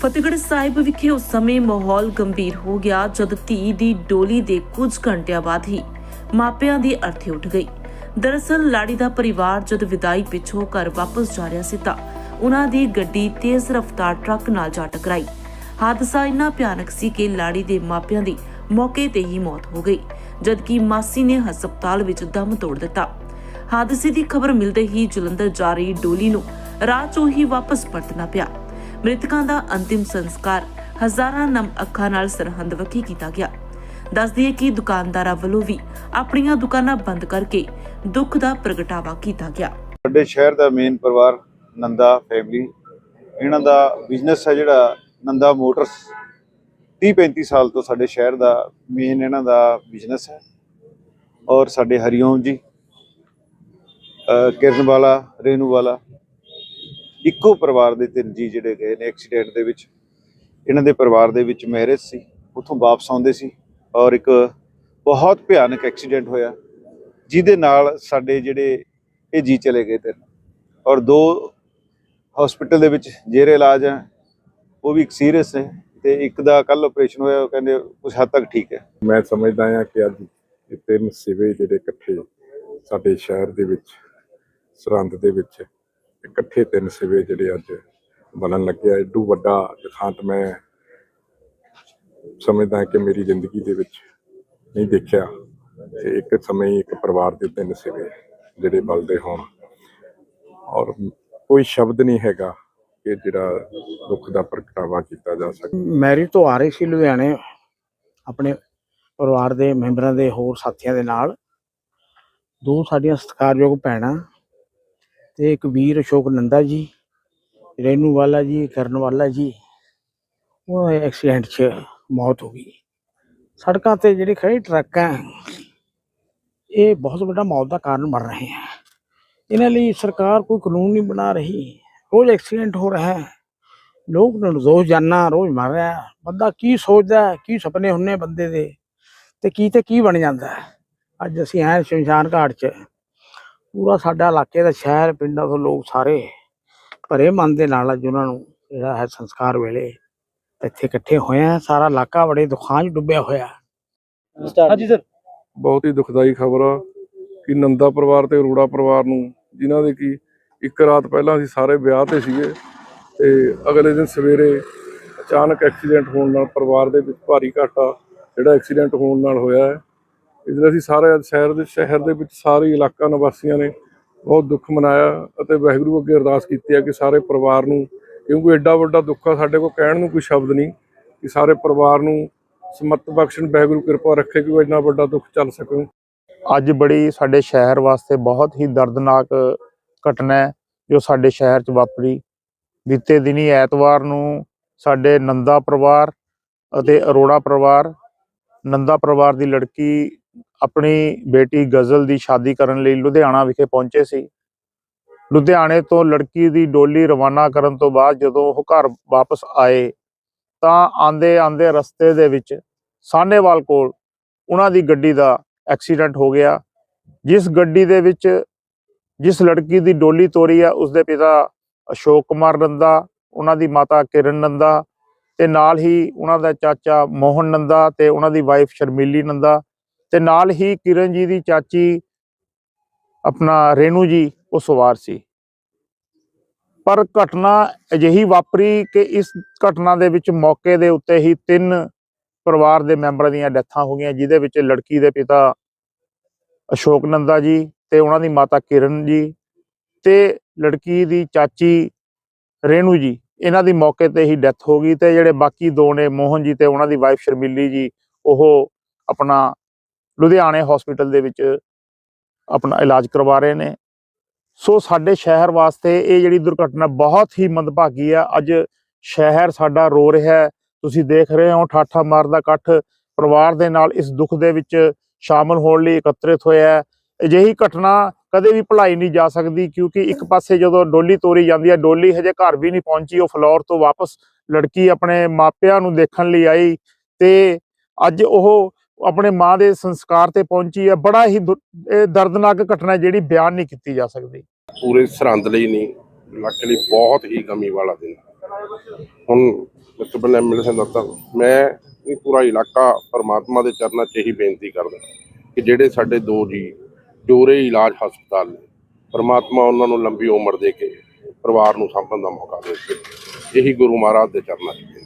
ਫਤਿਹਗੜ੍ਹ ਸਾਹਿਬ ਵਿਖੇ ਉਸ ਸਮੇਂ ਮਾਹੌਲ ਗੰਭੀਰ ਹੋ ਗਿਆ ਜਦ ਧੀ ਦੀ ਡੋਲੀ ਦੇ ਕੁਝ ਘੰਟਿਆਂ ਬਾਅਦ ਹੀ ਮਾਪਿਆਂ ਦੀ ਅਰਥੀ ਉੱਠ ਗਈ। ਦਰਅਸਲ ਲਾੜੀ ਦਾ ਪਰਿਵਾਰ ਜਦ ਵਿਦਾਈ ਪਿੱਛੋਂ ਘਰ ਵਾਪਸ ਜਾ ਰਿਹਾ ਸੀ ਤਾਂ ਉਹਨਾਂ ਦੀ ਗੱਡੀ ਤੇਜ਼ ਰਫ਼ਤਾਰ ਟਰੱਕ ਨਾਲ ਜਾ ਟਕਰਾਈ। ਹਾਦਸਾ ਇੰਨਾ ਭਿਆਨਕ ਸੀ ਕਿ ਲਾੜੀ ਦੇ ਮਾਪਿਆਂ ਦੀ ਮੌਕੇ ਤੇ ਹੀ ਮੌਤ ਹੋ ਗਈ, ਜਦਕਿ ਮਾਸੀ ਨੇ ਹਸਪਤਾਲ ਵਿੱਚ ਦਮ ਤੋੜ ਦਿੱਤਾ। ਹਾਦਸੇ ਦੀ ਖਬਰ ਮਿਲਦੇ ਹੀ ਜਲੰਧਰ ਜਾ ਰਹੀ ਡੋਲੀ ਨੂੰ ਰਾਹ 'ਚੋਂ ਹੀ ਵਾਪਸ ਪਰਤਣਾ ਪਿਆ। ਮ੍ਰਿਤਕਾਂ ਦਾ ਅੰਤਿਮ ਸੰਸਕਾਰ ਹਜ਼ਾਰਾਂ ਨਮ ਅੱਖਾਂ ਨਾਲ ਸਰਹੰਦ ਵਖੀ ਕੀਤਾ ਗਿਆ। ਦੱਸ ਕਿ ਦੁਕਾਨਦਾਰਾਂ ਵੱਲੋਂ ਵੀ ਆਪਣੀਆਂ ਦੁਕਾਨਾਂ ਬੰਦ ਕਰਕੇ ਦੁੱਖ ਦਾ ਪ੍ਰਗਟਾਵਾ ਕੀਤਾ ਗਿਆ। ਸਾਡੇ ਸ਼ਹਿਰ ਦਾ ਮੇਨ ਪਰਿਵਾਰ ਨੰਦਾ ਫੈਮਿਲੀ ਇਹਨਾਂ ਦਾ ਬਿਜ਼ਨਸ ਹੈ ਜਿਹੜਾ ਨੰਦਾ ਮੋਟਰਸ 30 35 ਸਾਲ ਤੋਂ ਸਾਡੇ ਸ਼ਹਿਰ ਦਾ ਮੇਨ ਇਹਨਾਂ ਦਾ ਬਿਜ਼ਨਸ ਹੈ। ਔਰ ਸਾਡੇ ਹਰੀਓਮ ਜੀ ਕਿਰਨ ਵਾਲਾ ਰੇਨੂ ਵਾਲਾ ਇੱਕੋ ਪਰਿਵਾਰ ਦੇ ਤਿੰਨ ਜੀ ਜਿਹੜੇ ਗਏ ਨੇ ਐਕਸੀਡੈਂਟ ਦੇ ਵਿੱਚ। ਇਹਨਾਂ ਦੇ ਪਰਿਵਾਰ ਦੇ ਵਿੱਚ ਮੈਰਿਜ ਸੀ, ਉੱਥੋਂ ਵਾਪਸ ਆਉਂਦੇ ਸੀ ਔਰ ਇੱਕ ਬਹੁਤ ਭਿਆਨਕ ਐਕਸੀਡੈਂਟ ਹੋਇਆ, ਜਿਹਦੇ ਨਾਲ ਸਾਡੇ ਜਿਹੜੇ ਇਹ ਜੀ ਚਲੇ ਗਏ ਤਿੰਨ। ਔਰ ਦੋ ਹਸਪੀਟਲ ਦੇ ਵਿੱਚ ਜੇਰੇ ਇਲਾਜ ਹੈ ਉਹ ਵੀ ਇੱਕ ਸੀਰੀਅਸ ਹੈ ਤੇ ਇੱਕ ਦਾ ਕੱਲ ਆਪਰੇਸ਼ਨ ਹੋਇਆ, ਉਹ ਕਹਿੰਦੇ ਕੁਝ ਹੱਦ ਤੱਕ ਠੀਕ ਹੈ। ਮੈਂ ਸਮਝਦਾ ਹਾਂ ਕਿ ਅੱਜ ਇਹ ਤਿੰਨ ਸਿਵੇ ਜਿਹੜੇ ਇਕੱਠੇ ਸਾਡੇ ਸ਼ਹਿਰ ਦੇ ਵਿੱਚ, ਸਰਹੰਦ ਦੇ ਵਿੱਚ ਇਕੱਠੇ ਤਿੰਨ ਸਿਵੇ ਜਿਹੜੇ ਅੱਜ ਬਣਨ ਲੱਗਿਆ ਏਡੂ ਵੱਡਾ ਦਿਖਾਂਤ ਮੈਂ ਸਮਝਦਾ ਕਿ ਮੇਰੀ ਜ਼ਿੰਦਗੀ ਦੇ ਵਿੱਚ ਨਹੀਂ ਦੇਖਿਆ ਤੇ ਇੱਕ ਸਮੇਂ ਇੱਕ ਪਰਿਵਾਰ ਦੇ ਤਿੰਨ ਸਿਵੇ ਜਿਹੜੇ ਬਲਦੇ ਹੋਣ। ਔਰ ਕੋਈ ਸ਼ਬਦ ਨਹੀਂ ਹੈਗਾ ਕਿ ਜਿਹੜਾ ਦੁੱਖ ਦਾ ਪ੍ਰਗਟਾਵਾ ਕੀਤਾ ਜਾ ਸਕੇ। ਮੈਰਿਜ ਤੋਂ ਆ ਰਹੀ ਸੀ ਲੁਧਿਆਣੇ, ਆਪਣੇ ਪਰਿਵਾਰ ਦੇ ਮੈਂਬਰਾਂ ਦੇ ਹੋਰ ਸਾਥੀਆਂ ਦੇ ਨਾਲ। ਦੋ ਸਾਡੀਆਂ ਸਤਿਕਾਰਯੋਗ ਭੈਣਾਂ ਤੇ ਇੱਕ ਵੀਰ ਅਸ਼ੋਕ ਨੰਦਾ ਜੀ, ਰੇਨੂ ਵਾਲਾ ਜੀ, ਕਰਨ ਵਾਲਾ ਜੀ, ਉਹ ਐਕਸੀਡੈਂਟ 'ਚ ਮੌਤ ਹੋ ਗਈ। ਸੜਕਾਂ ਤੇ ਜਿਹੜੇ ਖੜੇ ਟਰੱਕ ਹੈ ਇਹ ਬਹੁਤ ਵੱਡਾ ਮੌਤ ਦਾ ਕਾਰਨ ਬਣ ਰਹੇ ਹੈ ਇਹਨਾਂ ਲਈ ਸਰਕਾਰ ਕੋਈ ਕਾਨੂੰਨ ਨਹੀਂ ਬਣਾ ਰਹੀ। ਰੋਜ਼ ਐਕਸੀਡੈਂਟ ਹੋ ਰਿਹਾ ਹੈ। ਲੋਕ ਨਿਰਦੋਸ਼ ਜਾਨਾਂ, ਰੋਜ਼ ਮਰ ਰਿਹਾ। ਬੰਦਾ ਕੀ ਸੋਚਦਾ ਕੀ ਸੁਪਨੇ ਹੁੰਨੇ ਬੰਦੇ ਦੇ, ਤੇ ਕੀ ਤੇ ਕੀ ਬਣ ਜਾਂਦਾ ਅੱਜ ਅਸੀਂ ਆਏ ਸ਼ਮਸ਼ਾਨ ਘਾਟ 'ਚ ਪੂਰਾ ਸਾਡਾ ਇਲਾਕੇ ਦਾ ਸ਼ਹਿਰ ਪਿੰਡਾਂ ਤੋਂ ਲੋਕ ਸਾਰੇ ਭਰੇ ਮਨ ਦੇ ਨਾਲ ਅੱਜ ਉਹਨਾਂ ਨੂੰ ਜਿਹੜਾ ਹੈ ਸੰਸਕਾਰ ਵੇਲੇ ਇੱਥੇ ਇਕੱਠੇ ਹੋਏ ਆ। ਸਾਰਾ ਇਲਾਕਾ ਬੜੇ ਦੁੱਖਾਂ 'ਚ ਡੁੱਬਿਆ ਹੋਇਆ। ਹਾਂਜੀ ਸਰ ਬਹੁਤ ਹੀ ਦੁਖਦਾਈ ਖਬਰ ਆ ਕਿ ਨੰਦਾ ਪਰਿਵਾਰ ਤੇ ਅਰੋੜਾ ਪਰਿਵਾਰ ਨੂੰ ਜਿਨ੍ਹਾਂ ਦੇ ਕੀ ਇੱਕ ਰਾਤ ਪਹਿਲਾਂ ਅਸੀਂ ਸਾਰੇ ਵਿਆਹ ਤੇ ਸੀਗੇ ਤੇ ਅਗਲੇ ਦਿਨ ਸਵੇਰੇ ਅਚਾਨਕ ਐਕਸੀਡੈਂਟ ਹੋਣ ਨਾਲ ਪਰਿਵਾਰ ਦੇ ਵਿੱਚ ਭਾਰੀ ਘਾਟਾ ਜਿਹੜਾ ਐਕਸੀਡੈਂਟ ਹੋਣ ਨਾਲ ਹੋਇਆ ਹੈ। ਇਸ ਅਸੀਂ ਸਾਰੇ ਸ਼ਹਿਰ ਦੇ ਸ਼ਹਿਰ ਦੇ ਵਿੱਚ ਸਾਰੇ ਇਲਾਕਾ ਨਿਵਾਸੀਆਂ ਨੇ ਬਹੁਤ ਦੁੱਖ ਮਨਾਇਆ ਅਤੇ ਵਾਹਿਗੁਰੂ ਅੱਗੇ ਅਰਦਾਸ ਕੀਤੀ ਹੈ ਕਿ ਸਾਰੇ ਪਰਿਵਾਰ ਨੂੰ, ਕਿਉਂਕਿ ਐਡਾ ਵੱਡਾ ਦੁੱਖ ਆ, ਸਾਡੇ ਕੋਲ ਕਹਿਣ ਨੂੰ ਕੋਈ ਸ਼ਬਦ ਨਹੀਂ ਕਿ ਸਾਰੇ ਪਰਿਵਾਰ ਨੂੰ ਸਮਤ ਬਖਸ਼ਣ, ਵਾਹਿਗੁਰੂ ਕਿਰਪਾ ਰੱਖੇ ਕਿ ਇੰਨਾ ਵੱਡਾ ਦੁੱਖ ਚੱਲ ਸਕੇ ਅੱਜ ਬੜੀ ਸਾਡੇ ਸ਼ਹਿਰ ਵਾਸਤੇ ਬਹੁਤ ਹੀ ਦਰਦਨਾਕ ਘਟਨਾ ਹੈ ਜੋ ਸਾਡੇ ਸ਼ਹਿਰ 'ਚ ਵਾਪਰੀ। ਬੀਤੇ ਦਿਨੀ ਐਤਵਾਰ ਨੂੰ ਸਾਡੇ ਨੰਦਾ ਪਰਿਵਾਰ ਅਤੇ ਅਰੋੜਾ ਪਰਿਵਾਰ, ਨੰਦਾ ਪਰਿਵਾਰ ਦੀ ਲੜਕੀ ਆਪਣੀ ਬੇਟੀ ਗਜ਼ਲ ਦੀ ਸ਼ਾਦੀ ਕਰਨ ਲਈ ਲੁਧਿਆਣਾ ਵਿਖੇ ਪਹੁੰਚੇ ਸੀ। ਲੁਧਿਆਣੇ ਤੋਂ ਲੜਕੀ ਦੀ ਡੋਲੀ ਰਵਾਨਾ ਕਰਨ ਤੋਂ ਬਾਅਦ ਜਦੋਂ ਉਹ ਘਰ ਵਾਪਸ ਆਏ ਤਾਂ ਆਂਦੇ ਆਂਦੇ ਰਸਤੇ ਦੇ ਵਿੱਚ ਸਾਹਨੇਵਾਲ ਕੋਲ ਉਹਨਾਂ ਦੀ ਗੱਡੀ ਦਾ ਐਕਸੀਡੈਂਟ ਹੋ ਗਿਆ, ਜਿਸ ਗੱਡੀ ਦੇ ਵਿੱਚ ਜਿਸ ਲੜਕੀ ਦੀ ਡੋਲੀ ਤੋਰੀ ਆ, ਉਸ ਦੇ ਪਿਤਾ ਅਸ਼ੋਕ ਕੁਮਾਰ ਨੰਦਾ, ਉਹਨਾਂ ਦੀ ਮਾਤਾ ਕਿਰਨ ਨੰਦਾ ਤੇ ਨਾਲ ਹੀ ਉਹਨਾਂ ਦਾ ਚਾਚਾ ਮੋਹਨ ਨੰਦਾ ਤੇ ਉਹਨਾਂ ਦੀ ਵਾਈਫ ਸ਼ਰਮੀਲੀ ਨੰਦਾ ਤੇ ਨਾਲ ਹੀ ਕਿਰਨ ਜੀ ਦੀ ਚਾਚੀ, ਆਪਣਾ ਰੇਨੂ ਜੀ, ਉਹ ਸਵਾਰ ਸੀ। ਪਰ ਘਟਨਾ ਅਜਿਹੀ ਵਾਪਰੀ ਕਿ ਇਸ ਘਟਨਾ ਦੇ ਵਿੱਚ ਮੌਕੇ ਦੇ ਉੱਤੇ ਹੀ ਤਿੰਨ ਪਰਿਵਾਰ ਦੇ ਮੈਂਬਰਾਂ ਦੀਆਂ ਡੈਥਾਂ ਹੋ ਗਈਆਂ, ਜਿਹਦੇ ਵਿੱਚ ਲੜਕੀ ਦੇ ਪਿਤਾ ਅਸ਼ੋਕ ਨੰਦਾ ਜੀ ਤੇ ਉਹਨਾਂ ਦੀ ਮਾਤਾ ਕਿਰਨ ਜੀ ਤੇ ਲੜਕੀ ਦੀ ਚਾਚੀ ਰੇਨੂ ਜੀ। ਇਹਨਾਂ ਦੀ ਮੌਕੇ ਤੇ ਹੀ ਡੈਥ ਹੋ ਗਈ ਤੇ ਜਿਹੜੇ ਬਾਕੀ ਦੋ ਨੇ, ਮੋਹਨ ਜੀ ਤੇ ਉਹਨਾਂ ਦੀ ਵਾਈਫ ਸ਼ਰਮੀਲੀ ਜੀ, ਉਹ ਆਪਣਾ ਲੁਧਿਆਣੇ ਹਸਪੀਟਲ ਦੇ ਵਿੱਚ ਆਪਣਾ ਇਲਾਜ ਕਰਵਾ ਰਹੇ ਨੇ। ਸੋ ਸਾਡੇ ਸ਼ਹਿਰ ਵਾਸਤੇ ਇਹ ਜਿਹੜੀ ਦੁਰਘਟਨਾ ਬਹੁਤ ਹੀ ਮੰਦਭਾਗੀ ਆ। ਅੱਜ ਸ਼ਹਿਰ ਸਾਡਾ ਰੋ ਰਿਹਾ ਹੈ। ਤੁਸੀਂ ਦੇਖ ਰਹੇ ਹੋ ਠਾਠਾ ਮਾਰਦਾ ਇਕੱਠ ਪਰਿਵਾਰ ਦੇ ਨਾਲ ਇਸ ਦੁੱਖ ਦੇ ਵਿੱਚ ਸ਼ਾਮਲ ਹੋਣ ਲਈ ਇਕੱਤਰਿਤ ਹੋਇਆ ਅਜਿਹੀ ਘਟਨਾ ਕਦੇ ਵੀ ਭੁਲਾਈ ਨਹੀਂ ਜਾ ਸਕਦੀ ਕਿਉਂਕਿ ਇੱਕ ਪਾਸੇ ਜਦੋਂ ਡੋਲੀ ਤੋਰੀ ਜਾਂਦੀ ਹੈ, ਡੋਲੀ ਹਜੇ ਘਰ ਵੀ ਨਹੀਂ ਪਹੁੰਚੀ। ਉਹ ਫਲੋਰ ਤੋਂ ਵਾਪਸ ਲੜਕੀ ਆਪਣੇ ਮਾਪਿਆਂ ਨੂੰ ਦੇਖਣ ਲਈ ਆਈ ਤੇ ਅੱਜ ਉਹ ਆਪਣੇ ਮਾਂ ਦੇ ਸੰਸਕਾਰ ਤੇ ਪਹੁੰਚੀ ਹੈ, ਬੜਾ ਹੀ ਦੁ- ਦਰਦਨਾਕ ਘਟਨਾ ਜਿਹੜੀ ਬਿਆਨ ਨਹੀਂ ਕੀਤੀ ਜਾ ਸਕਦੀ। ਪੂਰੇ ਸਰਹੰਦ ਲਈ ਨਹੀਂ, ਇਲਾਕੇ ਲਈ ਬਹੁਤ ਹੀ ਗਮੀ ਵਾਲਾ ਦਿਨ। ਹੁਣ ਪ੍ਰਿੰਸੀਪਲ ਐਮਐਲਏ ਸਿੰਘ ਦੱਤਾ ਮੈਂ ਇਹ ਪੂਰਾ ਇਲਾਕਾ ਪਰਮਾਤਮਾ ਦੇ ਚਰਨਾਂ 'ਚ ਇਹੀ ਬੇਨਤੀ ਕਰਦਾ ਕਿ ਜਿਹੜੇ ਸਾਡੇ ਦੋ ਜੀ, ਜੋਰੇ ਇਲਾਜ ਹਸਪਤਾਲ ਨੇ, ਪਰਮਾਤਮਾ ਉਹਨਾਂ ਨੂੰ ਲੰਬੀ ਉਮਰ ਦੇ ਕੇ ਪਰਿਵਾਰ ਨੂੰ ਸੰਭਣ ਦਾ ਮੌਕਾ ਦੇ ਕੇ, ਇਹੀ ਗੁਰੂ ਮਹਾਰਾਜ ਦੇ ਚਰਨਾਂ 'ਚ